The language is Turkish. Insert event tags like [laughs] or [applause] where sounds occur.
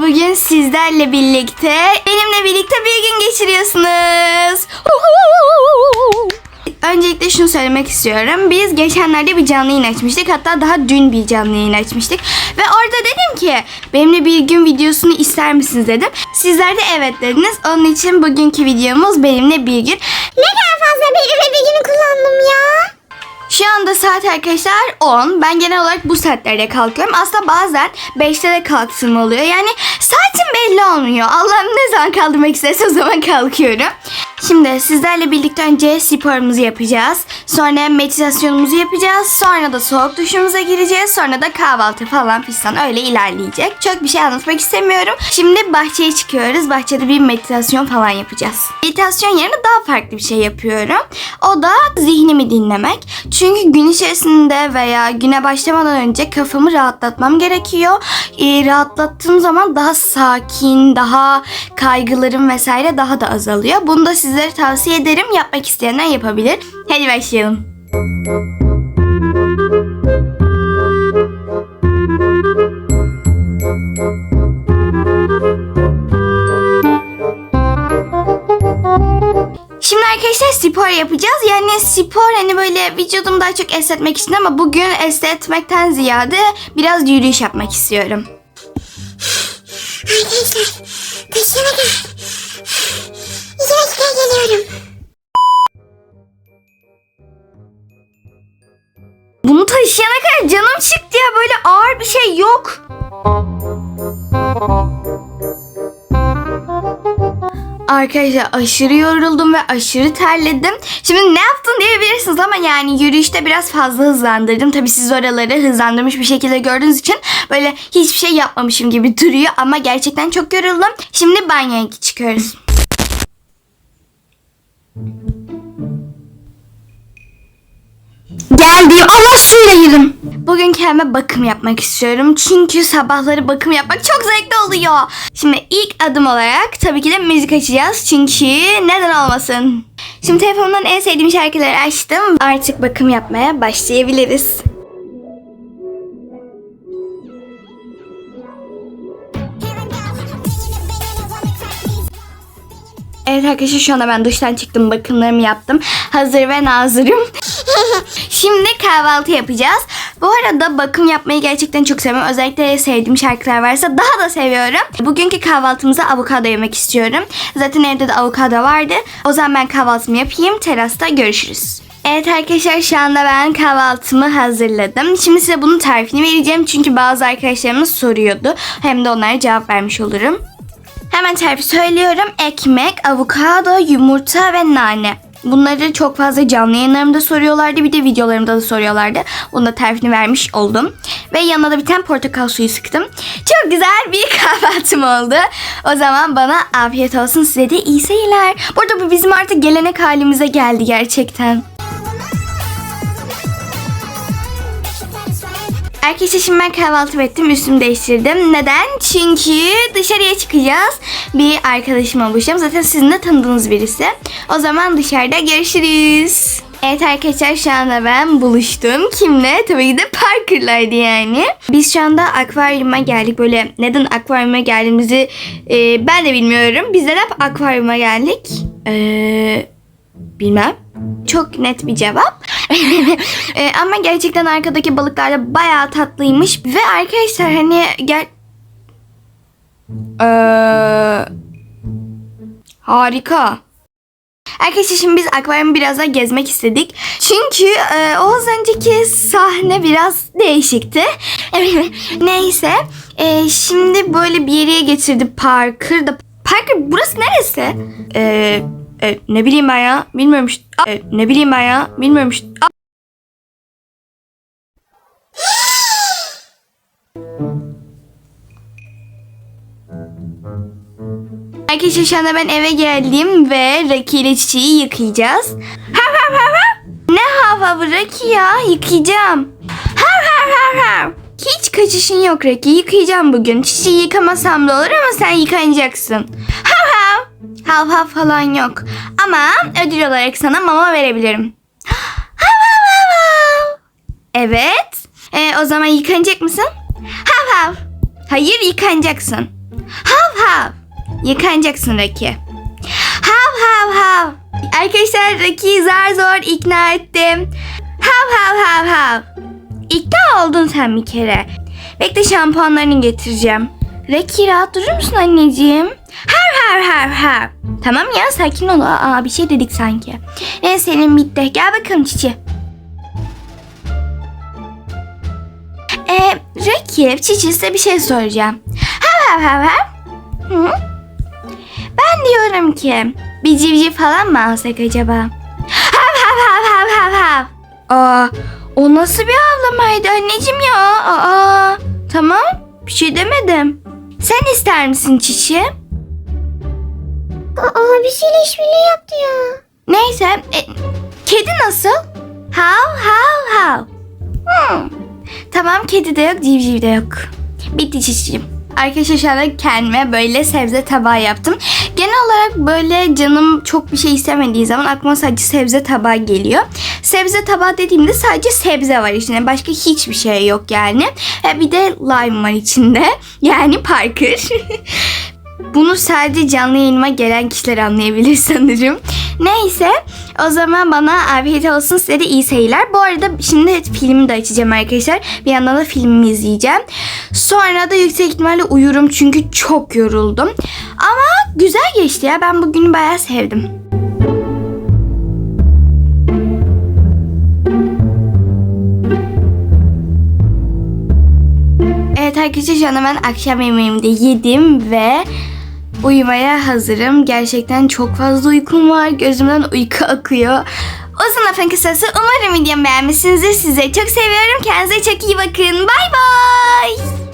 bugün sizlerle birlikte benimle birlikte bir gün geçiriyorsunuz. Öncelikle şunu söylemek istiyorum. Biz geçenlerde bir canlı yayın açmıştık. Hatta daha dün bir canlı yayın açmıştık. Ve orada dedim ki benimle bir gün videosunu ister misiniz dedim. Sizler de evet dediniz. Onun için bugünkü videomuz benimle bir gün. Ne kadar fazla benimle bir günü kullandım ya. Şu anda saat arkadaşlar 10. Ben genel olarak bu saatlerde kalkıyorum. Aslında bazen 5'te de kalksın oluyor. Yani saatim belli olmuyor. Allah'ım ne zaman kaldırmak isterse o zaman kalkıyorum. Şimdi sizlerle birlikte önce sporumuzu yapacağız. Sonra meditasyonumuzu yapacağız. Sonra da soğuk duşumuza gireceğiz. Sonra da kahvaltı falan fistan öyle ilerleyecek. Çok bir şey anlatmak istemiyorum. Şimdi bahçeye çıkıyoruz. Bahçede bir meditasyon falan yapacağız. Meditasyon yerine daha farklı bir şey yapıyorum. O da zihnimi dinlemek. Çünkü gün içerisinde veya güne başlamadan önce kafamı rahatlatmam gerekiyor. Ee, rahatlattığım zaman daha sakin, daha kaygılarım vesaire daha da azalıyor. Bunu da sizlere tavsiye ederim. Yapmak isteyenler yapabilir. Hadi başlayalım. Şimdi arkadaşlar spor yapacağız. Yani spor hani böyle vücudumu daha çok esnetmek için ama bugün esnetmekten ziyade biraz yürüyüş yapmak istiyorum. Arkadaşlar taşıyamadım. İki dakikaya geliyorum. Bunu taşıyana kadar canım çıktı ya böyle ağır bir şey yok. Arkadaşlar aşırı yoruldum ve aşırı terledim. Şimdi ne yaptın diyebilirsiniz ama yani yürüyüşte biraz fazla hızlandırdım. Tabii siz oraları hızlandırmış bir şekilde gördüğünüz için böyle hiçbir şey yapmamışım gibi duruyor ama gerçekten çok yoruldum. Şimdi banyoya çıkıyoruz. Geldim. Allah suyla yedim. Bugün kendime bakım yapmak istiyorum. Çünkü sabahları bakım yapmak çok zevkli oluyor. Şimdi ilk adım olarak tabii ki de müzik açacağız. Çünkü neden olmasın? Şimdi telefonumdan en sevdiğim şarkıları açtım. Artık bakım yapmaya başlayabiliriz. Evet arkadaşlar şu anda ben duştan çıktım. Bakımlarımı yaptım. Hazır ve nazırım. [laughs] Şimdi kahvaltı yapacağız. Bu arada bakım yapmayı gerçekten çok seviyorum. Özellikle sevdiğim şarkılar varsa daha da seviyorum. Bugünkü kahvaltımıza avokado yemek istiyorum. Zaten evde de avokado vardı. O zaman ben kahvaltımı yapayım. Terasta görüşürüz. Evet arkadaşlar şu anda ben kahvaltımı hazırladım. Şimdi size bunun tarifini vereceğim. Çünkü bazı arkadaşlarımız soruyordu. Hem de onlara cevap vermiş olurum. Hemen tarifi söylüyorum. Ekmek, avokado, yumurta ve nane. Bunları çok fazla canlı yayınlarımda soruyorlardı. Bir de videolarımda da soruyorlardı. Bunu da tarifini vermiş oldum. Ve yanına da bir tane portakal suyu sıktım. Çok güzel bir [laughs] kahvaltım oldu. O zaman bana afiyet olsun. Size de iyi seyirler. Burada bu bizim artık gelenek halimize geldi gerçekten. Arkadaşlar şimdi ben kahvaltı ettim. Üstümü değiştirdim. Neden? Çünkü dışarıya çıkacağız. Bir arkadaşımla buluşacağım. Zaten sizin de tanıdığınız birisi. O zaman dışarıda görüşürüz. Evet arkadaşlar şu anda ben buluştum. Kimle? Tabii ki de Parker'laydı yani. Biz şu anda akvaryuma geldik. Böyle neden akvaryuma geldiğimizi e, ben de bilmiyorum. Biz neden akvaryuma geldik? Eee... Bilmem. Çok net bir cevap. [laughs] E, ama gerçekten arkadaki balıklar da bayağı tatlıymış. Ve arkadaşlar hani gel... Ee, harika. Arkadaşlar şimdi biz akvaryumu biraz daha gezmek istedik. Çünkü e, o az önceki sahne biraz değişikti. [laughs] Neyse. E, şimdi böyle bir yere getirdi Parker da. Parker burası neresi? E, e, ne bileyim ben ya. Bilmiyorum işte. E, ne bileyim ben ya. Bilmiyorum işte. Arkadaşlar şu anda ben eve geldim ve Raki ile çiçeği yıkayacağız. Hav hav hav hav. Ne hav hav Raki ya yıkayacağım. Hav hav hav hav. Hiç kaçışın yok Raki yıkayacağım bugün. Çiçeği yıkamasam da olur ama sen yıkanacaksın. Hav hav. Falan yok. Ama ödül olarak sana mama verebilirim. Hav hav hav hav. Evet. E, o zaman yıkanacak mısın? Hav hav. Hayır yıkanacaksın. Hav hav. Yıkanacaksın Raki. Hav hav hav. Arkadaşlar Raki'yi zar zor ikna ettim. Hav hav hav hav. İkna oldun sen bir kere. Bekle şampuanlarını getireceğim. Raki rahat durur musun anneciğim? Har har har har. Tamam ya sakin ol. Aa bir şey dedik sanki. Neyse senin bitti. Gel bakalım Çiçi. Ee, Rakip, Çiçi size bir şey soracağım. Hav hav hav hav. Hı? Ben diyorum ki bir civciv falan mı alsak acaba? Hav hav hav hav hav hav. Aa, o nasıl bir avlamaydı anneciğim ya? Aa, tamam bir şey demedim. Sen ister misin Çiçi? Aa abisiyle işbirliği yaptı ya. Neyse, e, kedi nasıl? Hav hav hav. Hmm. Tamam kedi de yok, civciv de yok. Bitti çiçeğim. Arkadaşlar anda kendime böyle sebze tabağı yaptım. Genel olarak böyle canım çok bir şey istemediği zaman aklıma sadece sebze tabağı geliyor. Sebze tabağı dediğimde sadece sebze var içinde. Başka hiçbir şey yok yani. E, bir de lime var içinde. [laughs] Yani Parker. [laughs] Bunu sadece canlı yayınıma gelen kişiler anlayabilir [laughs] sanırım. Neyse o zaman bana afiyet olsun size de iyi seyirler. Bu arada şimdi filmi de açacağım arkadaşlar. Bir yandan da filmimi izleyeceğim. Sonra da yüksek ihtimalle uyurum çünkü çok yoruldum. Ama güzel geçti ya ben bugünü bayağı sevdim. Evet arkadaşlar şu anda ben akşam yemeğimi de yedim ve uyumaya hazırım. Gerçekten çok fazla uykum var. Gözümden uyku akıyor. O zaman Funky Sası umarım videomu beğenmişsinizdir. Size çok seviyorum. Kendinize çok iyi bakın. Bay bay.